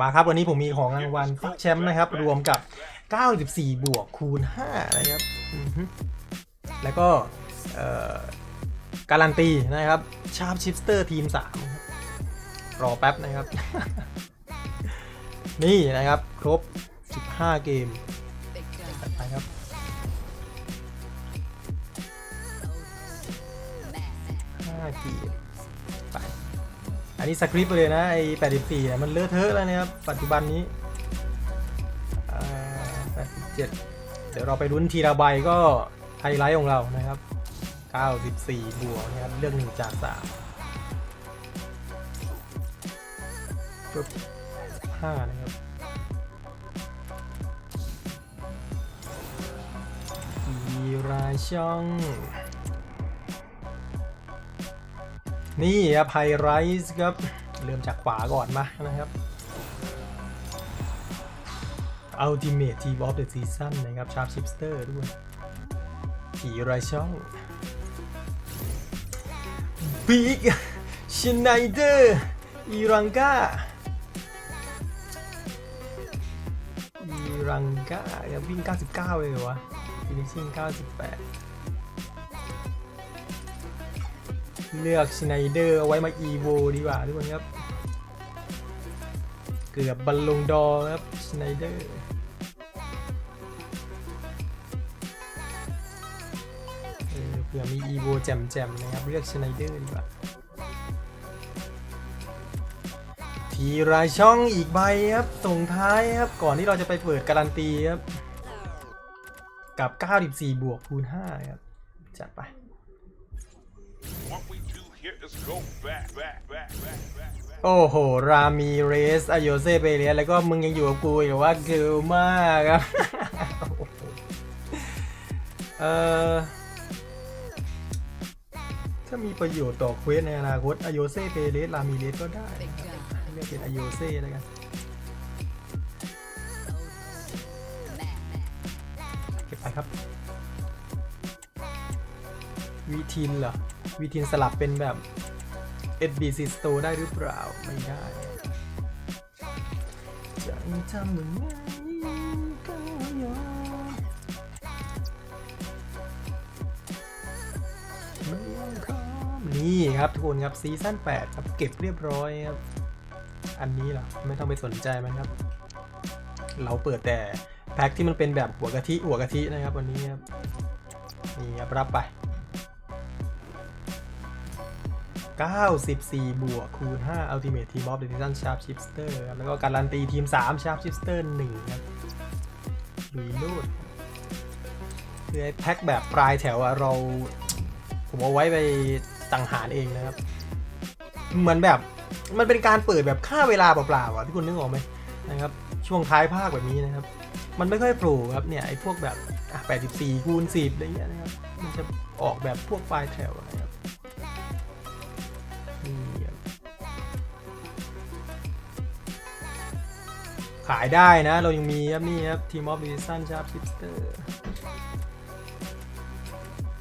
มาครับวันนี้ผมมีของรางวัลฟักแชมป์นะครับ รวมกับ 94 บวกคูณ 5 นะครับอือฮึแล้วก็เอ่อการันตีนะครับชาร์ปชิปสเตอร์ทีม3ครับรอแป๊บนะครับ นี่นะครับ ครบ 15 เกมจัดไปครับ5เกมไป อันนี้สคริปต์ไปเลยนะไอ้84เนี่ยมันเลอะเทอะแล้วนะครับปัจจุบันนี้87เดี๋ยวเราไปลุ้นทีละใบก็ไฮไลท์ของเรานะครับ94บวกนะครับเลือกหนึ่งจาก3ปึ๊บ5นะครับอีราช่อง นี่ครับไฮไรส์ครับ เริ่มจากขวาก่อนมานะครับ Ultimate Team of the Season นะครับ Sharp Shifter ด้วย ผีไรช่อง Big Schneider อีรังกาอีรังกาครับวิ่ง 99 เลยเหรอวะ Finishing 98 เลือกชไนเดอร์เอาไว้มาอีโวดีกว่าทุกคนครับ เกือบบอลลงดอครับชไนเดอร์เผื่อมีอีโวแจมๆนะครับ เลือกชไนเดอร์ดีกว่า ทีรายช่องอีกใบครับ ส่งท้ายครับ ก่อนที่เราจะไปเปิดการันตีครับ กับ 94 บวกคูณ5ครับ จัดไป โอ้โห รามีเรสอโยเซเปเรียสแล้วก็มึงยังอยู่กับกูอยู่ว่าเกิลมากครับ เออถ้ามีประโยชน์ต่อเควสในอนาคตอโยเซเปเรสรามีเรสก็ได้เรียกเป็นอโยเซแล้วกันเก็บไปครับวีทินเหรอ วีทินสลับเป็นแบบ SBC Store ได้หรือเปล่า ไม่ได้จะทำยังไงก็ยอมไม่ยอมคอมนี่ครับทุกคนครับซีซั่น8ครับเก็บเรียบร้อยครับ อันนี้เหรอ ไม่ต้องไปสนใจมันครับ เราเปิดแต่แพ็คที่มันเป็นแบบหัวกะทิหัวกะทินะครับวันนี้ครับนี่ครับรับไป 94 บวกคูณ5 Ultimate Team of the Season Sharp Shifter ครับแล้วก็การันตีทีม 3 Sharp Shifter 1ครับลุยโลดคือไอ้แพ็คแบบปลายแถวอะเรา ผมเอาไว้ไปสังหารเองนะครับเหมือนแบบมันเป็นการเปิดแบบค่าเวลาเปล่าๆอะที่คุณนึกออกไหมนะครับช่วงท้ายภาคแบบนี้นะครับ มันไม่ค่อยโผล่ครับเนี่ยไอ้พวกแบบ 84คูณ10อะไรเงี้ยนะครับ มันจะออกแบบพวกปลายแถวนะครับ ขายได้นะ เรายังมีครับนี่ครับทีมออฟดิสันชาร์ปชิปสเตอร์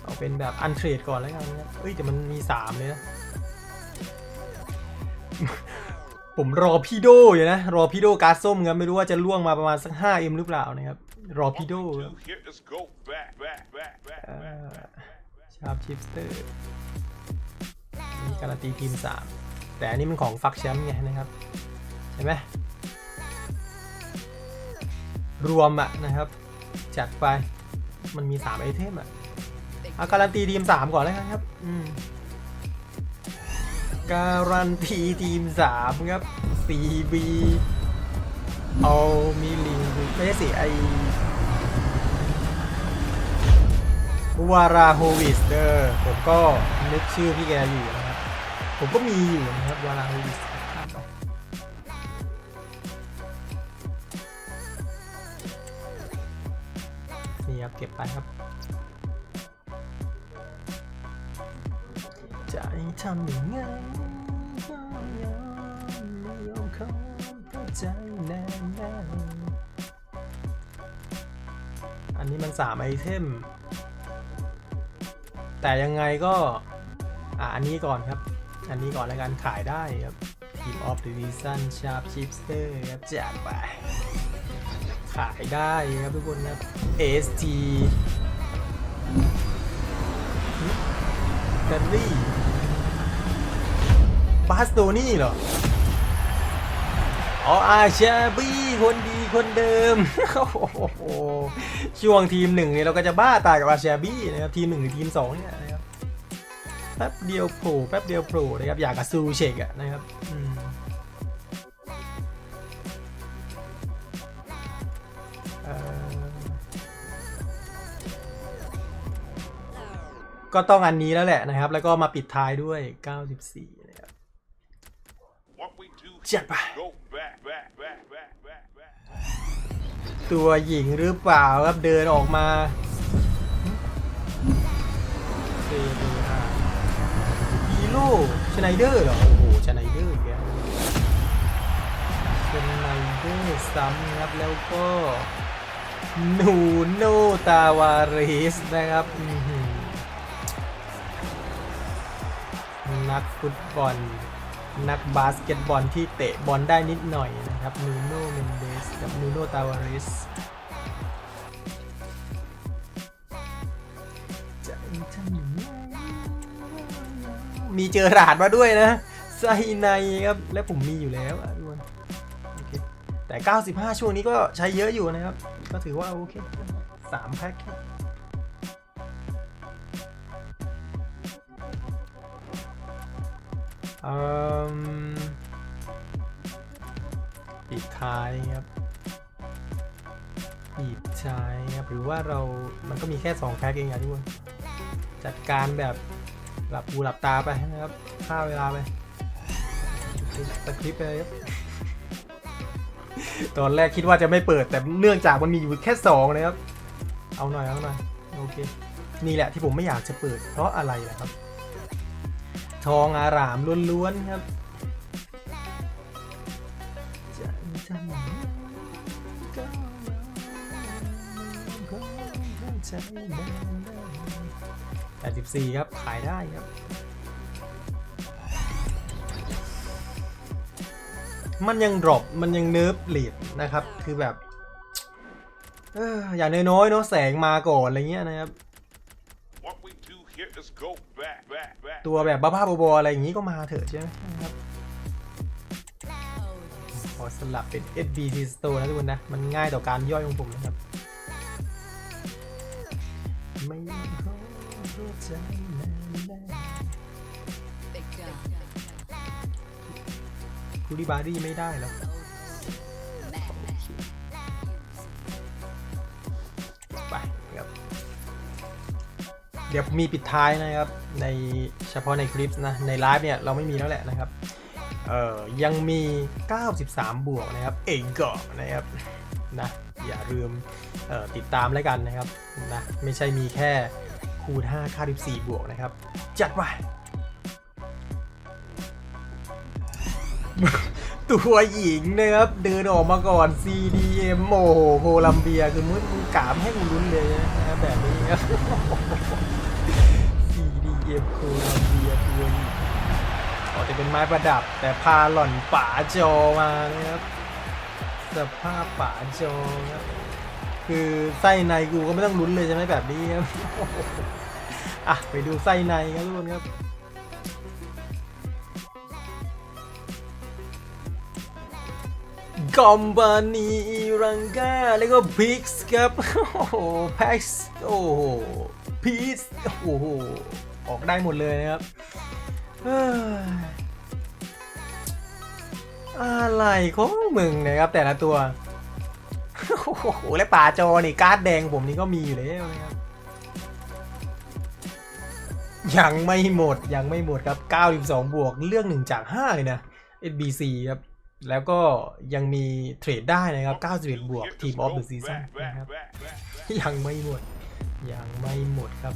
เอาเป็นแบบอันเทรดก่อนแล้วกันครับเอ้ยแต่มันมี 3 เลยนะ ผมรอพี่โดอยู่นะ รอพี่โดการ์ดส้มครับไม่รู้ว่าจะล่วงมาประมาณสัก 5M หรือเปล่านะครับ รอพี่โดชาร์ปชิปสเตอร์มีการันตีทีม 3 แต่อันนี้มันของฟักแชมป์ไงนะครับเห็นไหม รวมอะนะครับ จัดไปมันมี 3 ไอเทมอะเอาการันตีทีม 3 ก่อนแล้วกันครับอืมการันตีทีม 3 ครับ CB เอามีลิงไม่ใช่สิไอวาราโฮวิสเดอร์ผมก็นึกชื่อพี่แกอยู่นะครับ ผมก็มีอยู่นะครับวาราโฮวิส นี่ครับเก็บไปครับจะทำยังไงก็ยอมไม่ยอมขอเพราะใจแน่แน่อันนี้มันสามไอเทม แต่ยังไงก็ อะอันนี้ก่อนครับ อันนี้ก่อนแล้วกันขายได้ครับทีมออฟดอะซีซั่นชาร์ปชิปสเตอร์ครับจัดไป ขายได้ครับทุกคนครับ ST แบตลี่บาสโตนี่เหรออ๋ออาชาบี้คนดีคนเดิม ช่วงทีมหนึ่งเนี่ยเราก็จะบ้าตายกับอาชาบี้นะครับ ทีมหนึ่งหรือทีมสองเนี่ยนะครับ แป๊บเดียวโผล่แป๊บเดียวโผล่นะครับ อยากกับซูเชกอะนะครับ ก็ต้องอันนี้แล้วแหละนะครับ แล้วก็มาปิดท้ายด้วย 94 นะครับ What we do here Jack. is go back, back, back, back, back, back. ตัวหญิงหรือเปล่าครับเดินออกมาเซเบอาฮีโร่ชไนเดอร์เหรอ โอ้โหชไนเดอร์อีกแล้วชไนเดอร์ซ้ำครับแล้วก็ หนูโนตาวาเรสนะครับ นักฟุตบอล นักบาสเกตบอลที่เตะบอลได้นิดหน่อยนะครับนูโนเมนเดสกับนูโนตาวาเรสจะทำยังไงมีเจอราดมาด้วยนะไซในครับ และผมมีอยู่แล้วอะทุกคนแต่ 95 ช่วงนี้ก็ใช้เยอะอยู่นะครับ ก็ถือว่าโอเคสามแพ็ค อิ่มปิดท้ายครับปิดท้ายครับ หรือว่าเรา มันก็มีแค่2แพ็กเองอะทุกคน จัดการแบบหลับหูหลับตาไปนะครับฆ่าเวลาไปสคริปไปครับ ตอนแรกคิดว่าจะไม่เปิดแต่เนื่องจากมันมีอยู่แค่2นะครับ เอาหน่อยเอาหน่อย โอเค นี่แหละที่ผมไม่อยากจะเปิดเพราะอะไรล่ะครับ ทองอารามล้วนๆครับแปดสิบสี่ครับ ขายได้ครับ มันยังดรอปมันยังเนิร์ฟเลดนะครับ คือแบบ เอออย่างน้อยๆเนาะแสงมาก่อน อะไรเงี้ยนะครับ ตัวแบบบ้าๆบอๆอะไรอย่างนี้ก็มาเถอะใช่ไหมครับขอสลับเป็น SBC Store นะทุกคนนะ มันง่ายต่อการย่อยของผมนะครับ ไม่เข้าใจคูริบารี่ไม่ได้หรอ เดี๋ยวมีปิดท้ายนะครับ ในเฉพาะในคลิปนะ ในไลฟ์เนี่ยเราไม่มีแล้วแหละนะครับ เอ่อ ยังมี 93 บวกนะครับ เองก็นะครับนะอย่าลืมติดตามแล้วกันนะครับนะไม่ใช่มีแค่คูณ5ค่า14บวกนะครับ จัดไปตัวหญิงนะครับ เดินออกมาก่อน CDM โอ้โหโคลัมเบีย คือมึงมึงกามให้มึงลุ้นเลยนะแบบนี้ครับ CDM โคลัมเบียตัวหญิงอ๋อแต่เป็นไม้ประดับ แต่พาหล่อนป่าจอมานะครับสภาพป่าจอครับคือไส้ในกูก็ไม่ต้องลุ้นเลยใช่ไหมแบบนี้ครับอะไปดูไส้ในครับทุกคนครับกอมบานีรังกาแล้วก็พิกส์ครับ โอ้โหแพ็กส์โอ้โหพีซโอ้โห ออกได้หมดเลยนะครับอะไรของมึงนะครับแต่ละตัว โอ้โห และป่าจอนี่การ์ดแดงผมนี่ก็มีอยู่แล้วนะครับ ยังไม่หมดยังไม่หมดครับ 92 บวกเรื่องหนึ่งจาก 5 เลยนะ SBC ครับ แล้วก็ยังมีเทรดได้นะครับ 91 บวกทีมออฟเดอะซีซั่นนะครับ ยังไม่หมด ยังไม่หมดครับ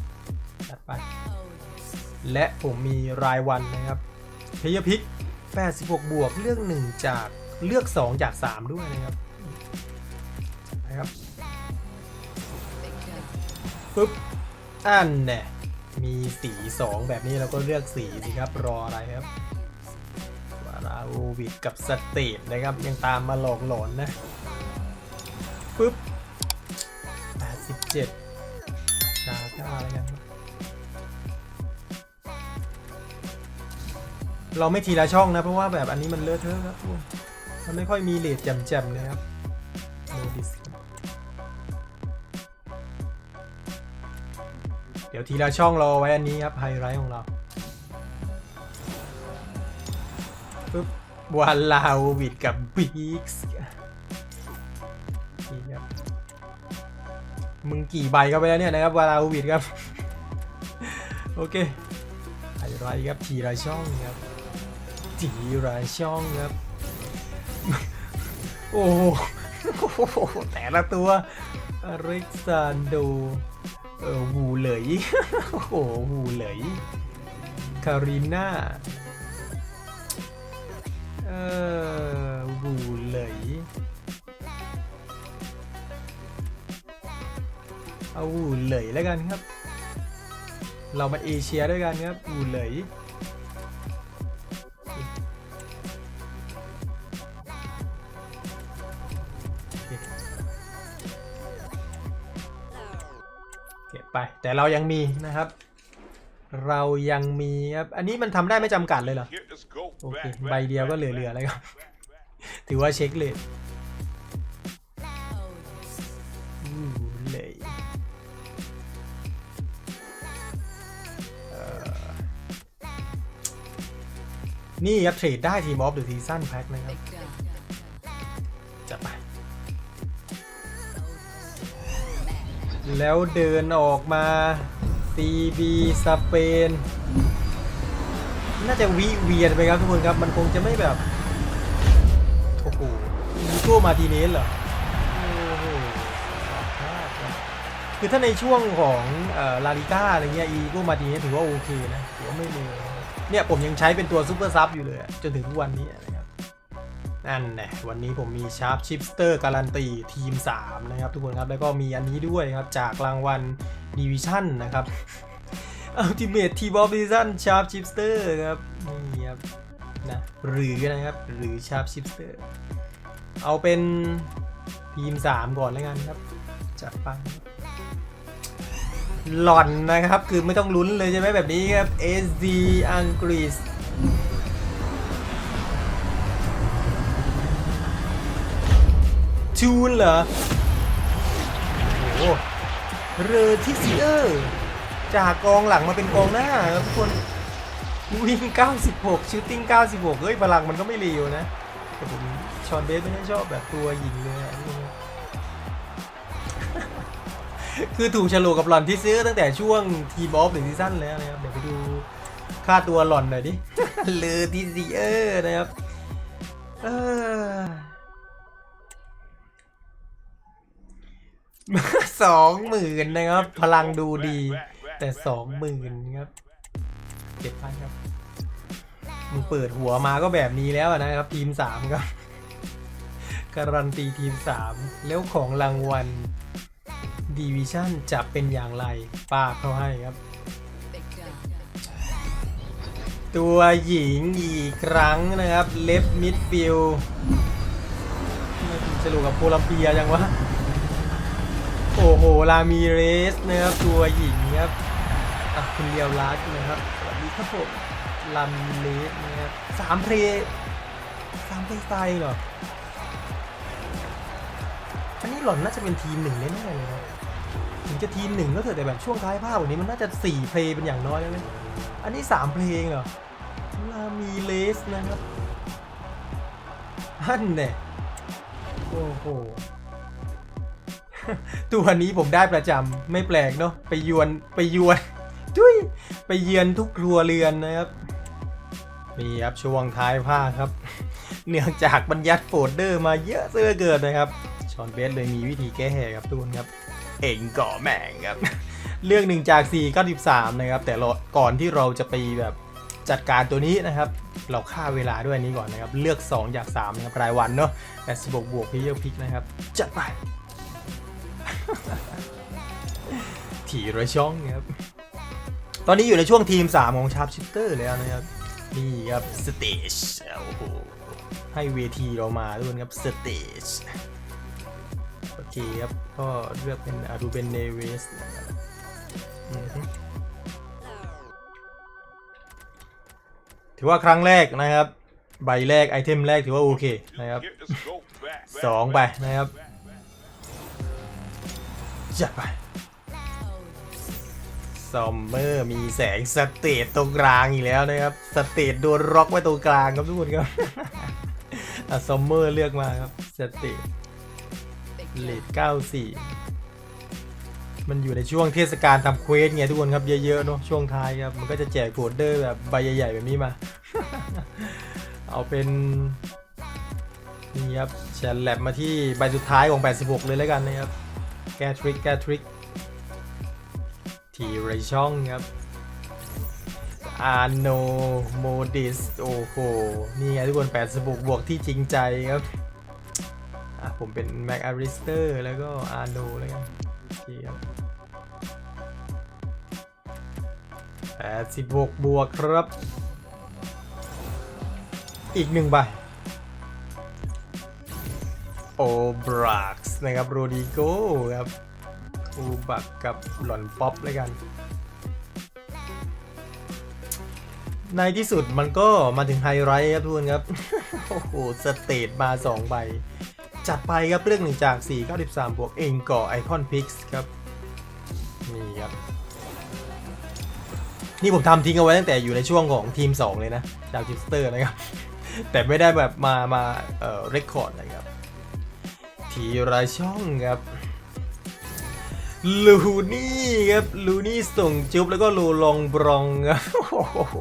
จัดไป และผมมีรายวันนะครับเพยพิก86บวกเลือก1จากเลือก2จาก3ด้วยนะครับนะครับปุ๊บอันเนี่ยมีสี2แบบนี้เราก็เลือกสีสิครับรออะไรครับราโอวิดกับสเตทนะครับยังตามมาหลอกหลอนนะปึ๊บ87ชาก้าอะไรกัน เราไม่ทีละช่องนะ เพราะว่าแบบอันนี้มันเลอะเทอะครับทุกคนมันไม่ค่อยมีเลทแจ่มๆเลยครับโนดิสเดี๋ยวทีละช่องรอไว้อันนี้ครับไฮไลท์ของเราปึ๊บวาลาโอวิดกับบิ๊กส์นี่ครับมึงกี่ใบเข้าไปแล้วเนี่ยนะครับวาลาโอวิดครับ โอเคไฮไลท์ครับทีละช่องครับ ทีละช่องครับ โอ้โหแต่ละตัวอเล็กซานโดเออวูเหลยโอ้โหวูเหลยคาริน่าเออวูเหลยเอาวูเหลยแล้วกันครับ เรามาเอเชียด้วยกันครับวูเหลย ไป แต่เรายังมีนะครับ เรายังมีครับ อันนี้มันทำได้ไม่จำกัดเลยเหรอ โอเค ใบเดียวก็เหลือๆแล้วครับ ถือว่าเช็คเลยเลยนี่ครับเทรดได้ทีมออฟหรือซีซั่นแพ็คนะครับ แล้วเดินออกมา CB สเปน น่าจะวิเวียนไปครับทุกคนครับ มันคงจะไม่แบบโอ้โหอีโก้มาทีเนสเหรอโอ้โหคือถ้าในช่วงของลาลิก้าอะไรเงี้ยอีโก้มาทีเนสถือว่าโอเคนะ ถือว่าไม่เลวเนี่ยผมยังใช้เป็นตัวซูเปอร์ซับอยู่เลย จนถึงทุกวันนี้ อันนั่นแหละวันนี้ผมมีชาร์ปชิปสเตอร์การันตีทีม 3 นะครับ ทุกคนครับ แล้วก็มีอันนี้ด้วยครับ จากรางวัลดิวิชั่นนะครับ Ultimate Team of Season Sharp Chipster ครับนี่ครับนะหรือนะครับ หรือ Sharp Chipster เอาเป็นทีม 3 ก่อนแล้วกันครับ จัดไปหล่อนนะครับ คือไม่ต้องลุ้นเลยใช่ไหมแบบนี้ครับ SD อังกฤษ จูนเหรอโอ้โหเรอทิซิเออร์จากกองหลังมาเป็นกองหน้าทุกคนวิ่ง 96ชูตติ้ง 96 เฮ้ยพลังมันก็ไม่เลวนะแต่ผมชอนเบสไม่ได้ชอบแบบตัวหยิงเลยอะคือถูกฉลกกับหล่อนที่ซื้อตั้งแต่ช่วงทีมออฟหรือซีซั่นแล้วนะครับ เดี๋ยวไปดูค่าตัวหล่อนหน่อยดิเลอทิซิเออร์นะครับ สองหมื่นนะครับ พลังดูดี แต่สองหมื่นครับเก็บไปครับมึงเปิดหัวมาก็แบบนี้แล้วนะครับ ทีมสามครับ การันตีทีมสามแล้วของรางวัลดีวิชั่นจะเป็นอย่างไรป้าเขาให้ครับ ตัวหญิงอีกครั้งนะครับ เลฟมิดฟิลไม่ถูกฉลุกับโคลัมเบียยังวะ อ้โหลามีเรสนะครับตัวหญิงครับอะคุณเลียวรักนะครับสวัสดีครับผมลามีเรสนะครับสามเพลสามเพลสไตล์เหรออันนี้หล่อนน่าจะเป็นทีมหนึ่งแน่ๆเลยนะถึงจะทีมหนึ่งก็เถอะแต่แบบช่วงท้ายภาควันนี้มันน่าจะสี่เพลย์เป็นอย่างน้อยแล้วไหมอันนี้สามเพลงเหรอลามีเลสนะครับฮั่นเนี่ยโอ้โห ตัวนี้ผมได้ประจำไม่แปลกเนาะไปยวนไปยวนจุ้ยไปเยือนทุกครัวเรือนนะครับนี่ครับช่วงท้ายภาคครับ เนื่องจากบรรยัดโฟลเดอร์มาเยอะเสื้อเกินนะครับชอนเบสเลยมีวิธีแก้แหกครับทุกคนครับ เองก่อแม่งครับ เรื่องหนึ่งจาก 4 93 นะครับ แต่ก่อนที่เราจะไปแบบจัดการตัวนี้นะครับ เราฆ่าเวลาด้วยนี้ก่อนนะครับ เลือก 2 จาก 3 นะครับรายวันเนาะแต่สบกบวกพิเยพิกนะครับ จัดไป ถีระช่องครับ ตอนนี้อยู่ในช่วงทีม 3 ของชาร์ปชิปเตอร์แล้วนะครับ นี่ครับสเตจโอ้โหให้เวทีเรามาทุกคนครับสเตจโอเคครับ ก็เลือกเป็นอารูเบนเนเวสนะครับอือฮึถือว่าครั้งแรกนะครับ ใบแรกไอเทมแรกถือว่าโอเค Do นะครับ here is go back, back, สองไปนะครับ back, back. จัดไปซอมเมอร์มีแสงสเตตตรงกลางอีกแล้วนะครับสเตตโดนร็อกไว้ตรงกลางครับทุกคนครับอะซอมเมอร์เลือกมาครับสเตตเลท94มันอยู่ในช่วงเทศกาลทำเควสไงทุกคนครับเยอะๆเนาะช่วงท้ายครับมันก็จะแจกโฟลเดอร์แบบใบใหญ่ๆแบบนี้มา เอาเป็นนี่ครับแชนแลบมาที่ใบสุดท้ายของ 86 เลยแล้วกันนะครับ แก้ทริคแก้ทริคทีไรช่องครับอาโนโมดิสโอ้โห นี่ไงทุกคน8 6บวกที่จริงใจครับ อะ ผมเป็นแม็กอาริสเตอร์แล้วก็อาโนแล้วกันโอเคครับ86บวกครับ อีกหนึ่งใบ โอบรักส์นะครับโรดิโก้ครับอูบักกับหล่อนป๊อปเลยกัน ในที่สุดมันก็มาถึงไฮไลท์ครับทุกคนครับ โอ้โห สเตทมา2ใบ จัดไปครับเรื่องหนึ่งจาก 493 บวกเองก่อไอคอนพิกส์ครับ นี่ครับ นี่ผมทำทิ้งเอาไว้ตั้งแต่อยู่ในช่วงของทีม 2 เลยนะ จากจิสเตอร์นะครับ แต่ไม่ได้แบบมามาเอ่อเรคคอร์ดนะครับ ทีรายช่องครับลูนี่ครับลูนี่ส่งจุ๊บแล้วก็ลูลองบรองครับห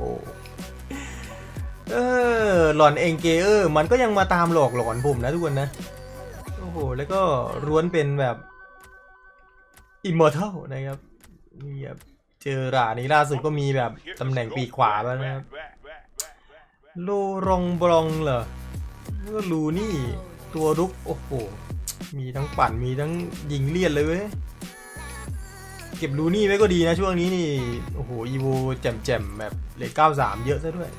เออหลอนเองเกเออร์มันก็ยังมาตามหลอกหลอนผมนะทุกคนนะ โอ้โห แล้วก็ร้วนเป็นแบบอิมมอร์ทัลนะครับนี่ครับเจอหรานี้ล่าสุดก็มีแบบตำแหน่งปีกขวาแล้วนะครับ back, back, back, back, back. โลรองบรองเหรอก็ลูนี่ตัวรุกโอ้โห มีทั้งปั่นมีทั้งยิงเลียดเลยเว้ยเก็บลูนี่ไว้ก็ดีนะช่วงนี้นี่ โอ้โหอีโวแจ่มๆแบบเลท93เยอะซะด้วย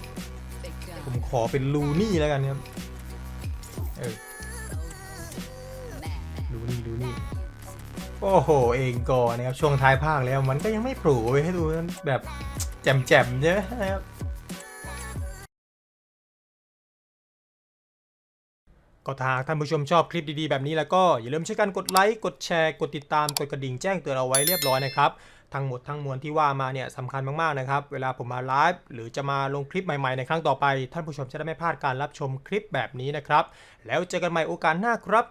ผมขอเป็นลูนี่แล้วกันครับ เออลูนี่ลูนี่ โอ้โห เองก่อนนะครับ ช่วงท้ายภาคแล้วมันก็ยังไม่โผล่ไว้ให้ดูแบบแจ่มๆใช่ไหมครับ ก็ถ้าท่านผู้ชมชอบคลิปดีๆ แบบนี้แล้วก็อย่าลืมช่วยกันกดไลค์ กดแชร์ กดติดตาม กดกระดิ่งแจ้งเตือนเอาไว้เรียบร้อยนะครับ ทั้งหมดทั้งมวลที่ว่ามาเนี่ยสำคัญมากๆนะครับ เวลาผมมาไลฟ์หรือจะมาลงคลิปใหม่ๆในครั้งต่อไป ท่านผู้ชมจะได้ไม่พลาดการรับชมคลิปแบบนี้นะครับ แล้วเจอกันใหม่โอกาสหน้าครับ